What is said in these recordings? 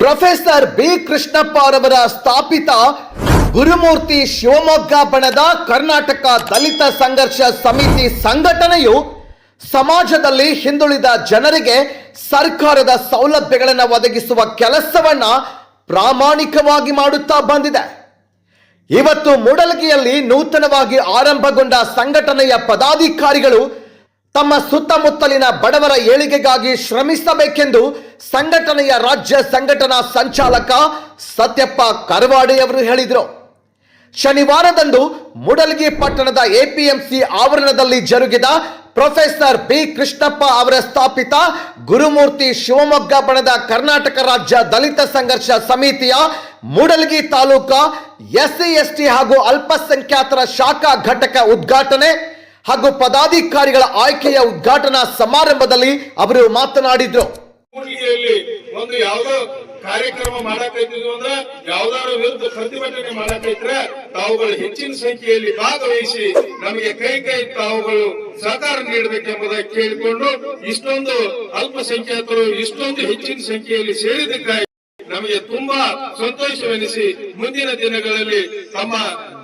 Professor B Krishnappa ಅವರ ಸ್ಥಾಪಿತ ಗುರುಮೂರ್ತಿ ಶಿವಮೊಗ್ಗ ಬಣದ ಕರ್ನಾಟಕ ದಲಿತ ಸಂಘರ್ಷ ಸಮಿತಿ ಸಂಘಟನೆಯು ಸಮಾಜದಲ್ಲಿ ಹಿಂದುಳಿದ ಜನರಿಗೆ ಸರ್ಕಾರದ ಸೌಲಭ್ಯಗಳನ್ನು ಒದಗಿಸುವ ಕೆಲಸವನ್ನ ಪ್ರಾಮಾಣಿಕವಾಗಿ ಮಾಡುತ್ತಾ ಬಂದಿದೆ. ಇವತ್ತು ಮೂಡಲಗಿಯಲ್ಲಿ ನೂತನವಾಗಿ ಆರಂಭಗೊಂಡ ಸಂಘಟನೆಯ ಪದಾಧಿಕಾರಿಗಳು ತಮ್ಮ ಸುತ್ತಮುತ್ತಲಿನ ಬಡವರ ಏಳಿಗೆಗಾಗಿ ಶ್ರಮಿಸಬೇಕೆಂದು ಸಂಘಟನೆಯ ರಾಜ್ಯ ಸಂಘಟನಾ ಸಂಚಾಲಕ ಸತ್ಯಪ್ಪ ಕರವಾಡೆಯವರು ಹೇಳಿದರು. ಶನಿವಾರದಂದು ಮೂಡಲಗಿ ಪಟ್ಟಣದ ಎಪಿಎಂಸಿ ಆವರಣದಲ್ಲಿ ಜರುಗಿದ ಪ್ರೊಫೆಸರ್ ಬಿ ಕೃಷ್ಣಪ್ಪ ಅವರ ಸ್ಥಾಪಿತ ಗುರುಮೂರ್ತಿ ಶಿವಮೊಗ್ಗ ಬಣದ ಕರ್ನಾಟಕ ರಾಜ್ಯ ದಲಿತ ಸಂಘರ್ಷ ಸಮಿತಿಯ ಮೂಡಲಗಿ ತಾಲೂಕಾ ಎಸ್ಸಿ ಎಸ್ಟಿ ಹಾಗೂ ಅಲ್ಪಸಂಖ್ಯಾತರ ಶಾಖಾ ಘಟಕ ಉದ್ಘಾಟನೆ ಹಾಗೂ ಪದಾಧಿಕಾರಿಗಳ ಆಯ್ಕೆಯ ಉದ್ಘಾಟನಾ ಸಮಾರಂಭದಲ್ಲಿ ಅವರು ಮಾತನಾಡಿದ್ರು. ಒಂದು ಯಾವ್ದೋ ಕಾರ್ಯಕ್ರಮ ಮಾಡಕೈತಿದ್ವು ಅಂದ್ರೆ ಯಾವ್ದಾದ್ರು ವಿರುದ್ಧ ಪ್ರತಿಭಟನೆ ಮಾಡಕೈತ್ರ ತಾವುಗಳು ಹೆಚ್ಚಿನ ಸಂಖ್ಯೆಯಲ್ಲಿ ಭಾಗವಹಿಸಿ ನಮಗೆ ಕೈ ಕೈ ತಾವುಗಳು ಸಹಕಾರ ನೀಡಬೇಕೆಂಬುದಾಗಿ ಕೇಳಿಕೊಂಡು ಇಷ್ಟೊಂದು ಅಲ್ಪಸಂಖ್ಯಾತರು ಇಷ್ಟೊಂದು ಹೆಚ್ಚಿನ ಸಂಖ್ಯೆಯಲ್ಲಿ ಸೇರಿದ್ದಕ್ಕಾಗಿ ನಮಗೆ ತುಂಬಾ ಸಂತೋಷವೆನಿಸಿ ಮುಂದಿನ ದಿನಗಳಲ್ಲಿ ತಮ್ಮ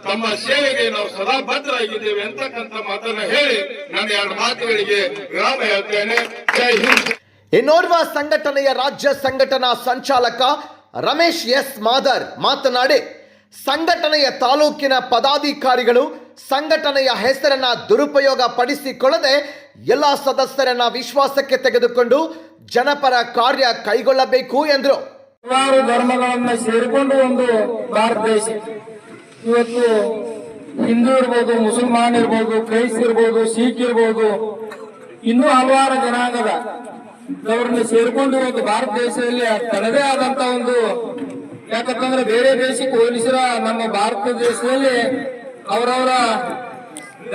ತಮ್ಮ ಸೇವೆಗೆ ನಾವು ಸದಾ ಬದ್ಧರಾಗಿದ್ದೇವೆ ಅಂತಕ್ಕಂಥ ಮಾತನ್ನ ಹೇಳಿ ನನ್ನ ಎರಡು ಮಾತುಗಳಿಗೆ ವಿರಾಮ ಹೇಳ್ತೇನೆ. ಜೈ ಹಿಂದ್. ಇನ್ನೋರ್ವ ಸಂಘಟನೆಯ ರಾಜ್ಯ ಸಂಘಟನಾ ಸಂಚಾಲಕ ರಮೇಶ್ ಎಸ್ ಮಾದರ್ ಮಾತನಾಡಿ ಸಂಘಟನೆಯ ತಾಲೂಕಿನ ಪದಾಧಿಕಾರಿಗಳು ಸಂಘಟನೆಯ ಹೆಸರನ್ನ ದುರುಪಯೋಗ ಪಡಿಸಿಕೊಳ್ಳದೆ ಎಲ್ಲ ಸದಸ್ಯರನ್ನ ವಿಶ್ವಾಸಕ್ಕೆ ತೆಗೆದುಕೊಂಡು ಜನಪರ ಕಾರ್ಯ ಕೈಗೊಳ್ಳಬೇಕು ಎಂದರು. ಧರ್ಮಗಳನ್ನು ಧರ್ಮಗಳನ್ನ ಸೇರಿಕೊಂಡು ಒಂದು ಭಾರತ ದೇಶ. ಇವತ್ತು ಹಿಂದೂ ಇರ್ಬೋದು, ಮುಸಲ್ಮಾನ್ ಇರ್ಬೋದು ಕ್ರೈಸ್ತ ಇರ್ಬೋದು, ಸಿಖ್ ಇರ್ಬೋದು, ಇನ್ನೂ ಹಲವಾರು ಜನಾಂಗದ ಅವ್ರನ್ನ ಸೇರ್ಕೊಂಡು ಇವತ್ತು ಭಾರತ ದೇಶದಲ್ಲಿ ತನ್ನದೇ ಆದಂತ ಒಂದು ಯಾಕಂತಂದ್ರೆ ಬೇರೆ ದೇಶಕ್ಕೆ ಹೋಲಿಸಿದ ನಮ್ಮ ಭಾರತ ದೇಶದಲ್ಲಿ ಅವರವರ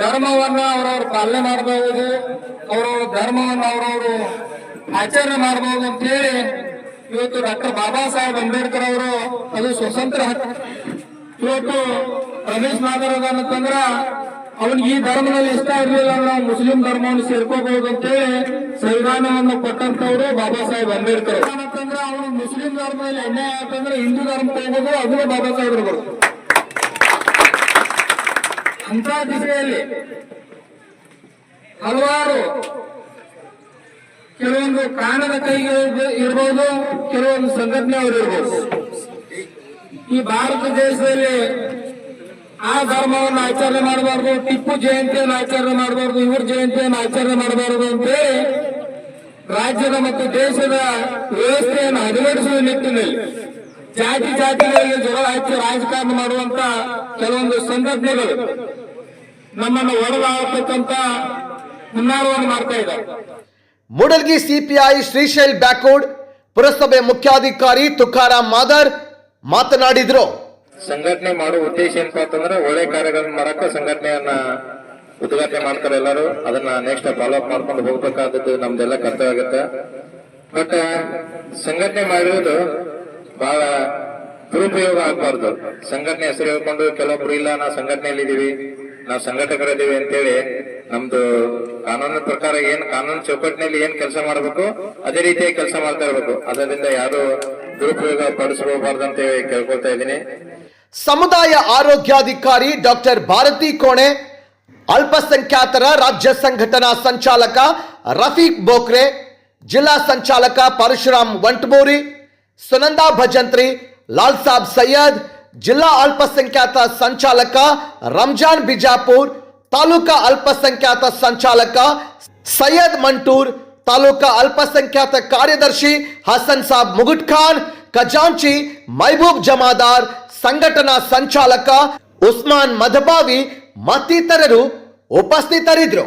ಧರ್ಮವನ್ನ ಅವರವರು ಪಾಲನೆ ಮಾಡಬಹುದು ಅವರವರ ಧರ್ಮವನ್ನು ಅವರವರು ಆಚರಣೆ ಮಾಡಬಹುದು ಅಂತ ಹೇಳಿ ಇವತ್ತು ಡಾಕ್ಟರ್ ಬಾಬಾ ಸಾಹೇಬ್ ಅಂಬೇಡ್ಕರ್ ಅವರು ಅದು ಸ್ವತಂತ್ರ. ಇವತ್ತು ರಮೇಶ್ ಮಾದರ್ ಅಂತಂದ್ರ ಅವನಿಗೆ ಈ ಧರ್ಮದಲ್ಲಿ ಇಷ್ಟ ಇರಲಿಲ್ಲ ಅಂದ್ರೆ ನಾವು ಮುಸ್ಲಿಂ ಧರ್ಮವನ್ನು ಸೇರ್ಕೋಬಹುದು ಅಂತೇಳಿ ಸಂವಿಧಾನವನ್ನು ಕೊಟ್ಟಂತವ್ರು ಬಾಬಾ ಸಾಹೇಬ್ ಅಂಬೇಡ್ಕರ್. ಅಂತಂದ್ರೆ ಅವನು ಮುಸ್ಲಿಂ ಧರ್ಮದಲ್ಲಿ ಅನ್ಯಾಯ ಅಂತಂದ್ರೆ ಹಿಂದೂ ಧರ್ಮಕ್ಕೆ ಹೋಗೋದು ಅದನ್ನ ಬಾಬಾ ಸಾಹೇಬ್ರು ಬರೋದು. ಅಂತ ದಿಸೆಯಲ್ಲಿ ಹಲವಾರು ಕೆಲವೊಂದು ಕಾಣದ ಕೈಗೆ ಇರ್ಬೋದು, ಕೆಲವೊಂದು ಸಂಘಟನೆ ಅವರು ಇರ್ಬೋದು. ಈ ಭಾರತ ದೇಶದಲ್ಲಿ ಆ ಧರ್ಮವನ್ನು ಆಚರಣೆ ಮಾಡಬಾರ್ದು, ಟಿಪ್ಪು ಜಯಂತಿಯನ್ನು ಆಚರಣೆ ಮಾಡಬಾರ್ದು, ಇವ್ರ ಜಯಂತಿಯನ್ನು ಆಚರಣೆ ಮಾಡಬಾರದು ಅಂತೇಳಿ ರಾಜ್ಯದ ಮತ್ತು ದೇಶದ ವ್ಯವಸ್ಥೆಯನ್ನು ಹದಗೆಡಿಸುವ ನಿಟ್ಟಿನಲ್ಲಿ ಜಾತಿ ಜಾತಿಗಳಲ್ಲಿ ಜಗಳ ಹಚ್ಚಿ ರಾಜಕಾರಣ ಮಾಡುವಂತ ಕೆಲವೊಂದು ಸಂಘಟನೆಗಳು ನಮ್ಮನ್ನು ಒಡೆದಾಗತಕ್ಕಂತ ಹುನ್ನಾರವನ್ನು ಮಾಡ್ತಾ ಇದ್ದಾರೆ. ಮೂಡಲ್ಗಿ ಸಿಪಿಐ ಶ್ರೀಶೈಲ್ ಬ್ಯಾಕೋಡ್ ಪುರಸಭೆ ಮುಖ್ಯಾಧಿಕಾರಿ ತುಕಾರಾಮ್ ಮಾದರ್ ಮಾತನಾಡಿದರು. ಸಂಘಟನೆ ಮಾಡುವ ಉದ್ದೇಶ ಏನಪ್ಪ ಅಂತಂದ್ರೆ ಒಳ್ಳೆ ಕಾರ್ಯಗಳನ್ನ ಮಾಡಕ್ಕೆ ಸಂಘಟನೆಯನ್ನ ಉದ್ಘಾಟನೆ ಮಾಡ್ತಾರೆ ಎಲ್ಲರೂ. ಅದನ್ನ ನೆಕ್ಸ್ಟ್ ಫಾಲೋ ಅಪ್ ಮಾಡ್ಕೊಂಡು ಹೋಗ್ಬೇಕಾದದ್ದು ನಮ್ದೆಲ್ಲ ಕರ್ತವ್ಯ ಆಗುತ್ತೆ. ಬಟ್ ಸಂಘಟನೆ ಮಾಡಿರೋದು ಬಹಳ ದುರುಪಯೋಗ ಆಗ್ಬಾರ್ದು. ಸಂಘಟನೆ ಹೆಸರು ಹೇಳ್ಕೊಂಡು ಕೆಲವೊಬ್ರು ಇಲ್ಲ, ನಾವು ಸಂಘಟನೆಯಲ್ಲಿ ಇದೀವಿ ನಾವು ಸಂಘಟಕರಿದ್ದೀವಿ ಅಂತೇಳಿ ನಮ್ದು ಕಾನೂನು ಪ್ರಕಾರ ಏನ್ ಕಾನೂನು ಚೌಕಟ್ಟಿನಲ್ಲಿ ಏನ್ ಕೆಲಸ ಮಾಡಬೇಕು, ಅದೇ ರೀತಿಯಾಗಿ ಕೆಲಸ ಮಾಡ್ತಾ ಇರ್ಬೇಕು. ಅದರಿಂದ ಯಾರು ದುರುಪಯೋಗ ಪಡಿಸ್ಕೋಬಾರ್ದು ಅಂತ ಕೇಳ್ಕೊಳ್ತಾ ಇದ್ದೀನಿ ಸಮುದಾಯ ಆರೋಗ್ಯಾಧಿಕಾರಿ ಡಾಕ್ಟರ್ ಭಾರತಿ ಕೋಣೆ ಅಲ್ಪಸಂಖ್ಯಾತರ ರಾಜ್ಯ ಸಂಘಟನಾ ಸಂಚಾಲಕ ರಫೀಕ್ ಬೋಕ್ರೆ ಜಿಲ್ಲಾ ಸಂಚಾಲಕ ಪರಶುರಾಮ್ ವಂಟಮೂರಿ ಸುನಂದಾ ಭಜಂತ್ರಿ ಲಾಲ್ ಸಾಬ್ ಸೈಯದ್ ಜಿಲ್ಲಾ ಅಲ್ಪಸಂಖ್ಯಾತ ಸಂಚಾಲಕ ರಂಜಾನ್ ಬಿಜಾಪುರ್ ತಾಲೂಕಾ ಅಲ್ಪಸಂಖ್ಯಾತ ಸಂಚಾಲಕ ಸೈಯದ್ ಮಂಟೂರ್ ತಾಲೂಕಾ ಅಲ್ಪಸಂಖ್ಯಾತ ಕಾರ್ಯದರ್ಶಿ ಹಸನ್ ಸಾಬ್ ಮುಗುಟ್ ಖಾನ್, ಖಜಾಂಚಿ ಮೈಬೂಬ್ ಜಮಾದಾರ್, ಸಂಘಟನಾ ಸಂಚಾಲಕ ಉಸ್ಮಾನ್ ಮದಬಾವಿ ಮತ್ತಿತರರು ಉಪಸ್ಥಿತರಿದ್ದರು.